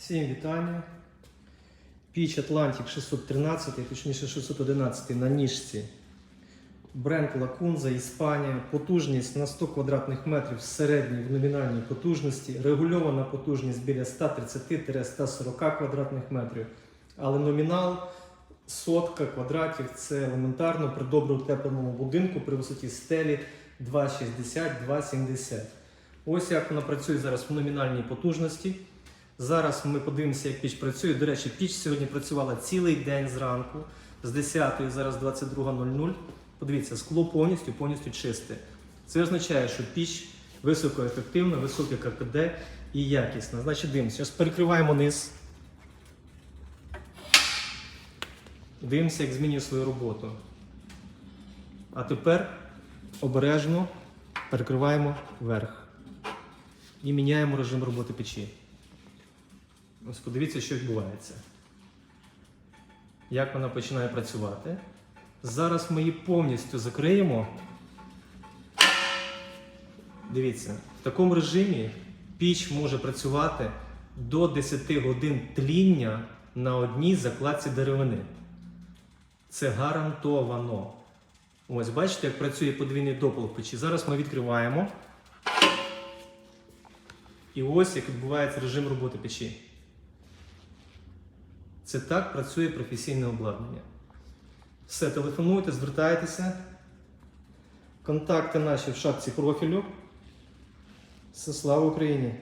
Всім вітання. Піч Atlantic 613, точніше 611 на ніжці. Бренд Лакунза, Іспанія. Потужність на 100 квадратних метрів середній в номінальній потужності. Регульована потужність біля 130-140 квадратних метрів. Але номінал сотка квадратів це елементарно при добре утепленому будинку при висоті стелі 2,60-2,70. Ось як вона працює зараз в номінальній потужності. Зараз ми подивимося, як піч працює. До речі, піч сьогодні працювала цілий день зранку, з 10 зараз 22.00. Подивіться, скло повністю повністю чисте. Це означає, що піч високоефективна, високе КПД і якісна. Значить, дивимося. Зараз перекриваємо низ. Дивимося, як змінює свою роботу. А тепер обережно перекриваємо верх і міняємо режим роботи печі. Ось подивіться, що відбувається. Як вона починає працювати. Зараз ми її повністю закриємо. Дивіться, в такому режимі піч може працювати до 10 годин тління на одній закладці деревини. Це гарантовано. Ось бачите, як працює подвійний допал в печі. Зараз ми відкриваємо. І ось як відбувається режим роботи печі. Це так працює професійне обладнання. Все, телефонуйте, звертайтеся. Контакти наші в шапці профілю. Все, слава Україні!